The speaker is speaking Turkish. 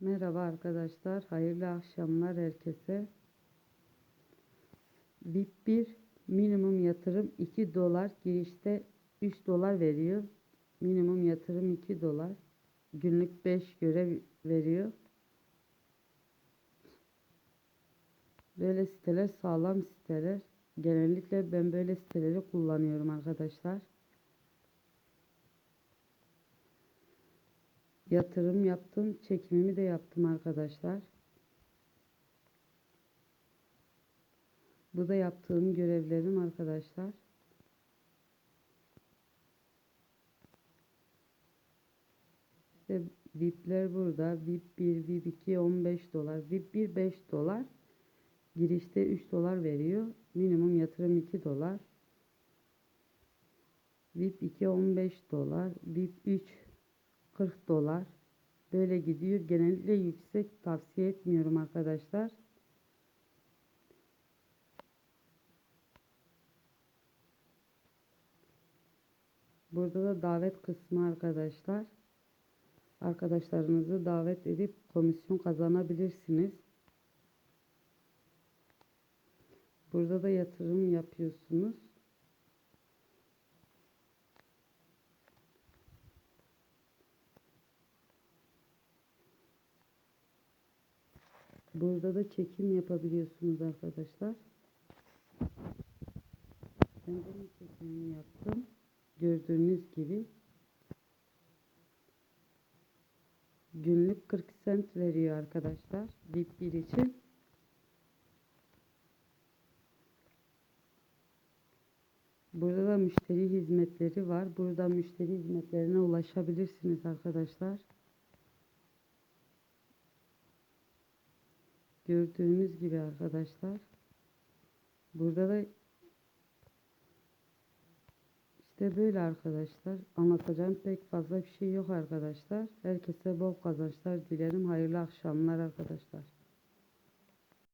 Merhaba arkadaşlar, hayırlı akşamlar herkese. VIP 1 minimum yatırım 2 dolar, girişte 3 dolar veriyor. Minimum yatırım 2 dolar. Günlük 5 görev veriyor. Böyle siteler sağlam siteler. Genellikle ben böyle siteleri kullanıyorum arkadaşlar. Yatırım yaptım, çekimimi de yaptım arkadaşlar. Bu da yaptığım görevlerim arkadaşlar. İşte VIP'ler burada. VIP 1, VIP 2 15 dolar. VIP 1 5 dolar. Girişte 3 dolar veriyor. Minimum yatırım 2 dolar. VIP 2 15 dolar. VIP 3 40 dolar. Böyle gidiyor. Genellikle yüksek tavsiye etmiyorum arkadaşlar. Burada da davet kısmı arkadaşlar. Arkadaşlarınızı davet edip komisyon kazanabilirsiniz. Burada da yatırım yapıyorsunuz. Burada da çekim yapabiliyorsunuz arkadaşlar. Ben bunun çekimini yaptım. Gördüğünüz gibi. Günlük 40 cent veriyor arkadaşlar. VIP 1 için. Burada da müşteri hizmetleri var. Burada müşteri hizmetlerine ulaşabilirsiniz arkadaşlar. Gördüğünüz gibi arkadaşlar. Burada da işte böyle arkadaşlar. Anlatacağım pek fazla bir şey yok arkadaşlar. Herkese bol kazançlar dilerim. Hayırlı akşamlar arkadaşlar.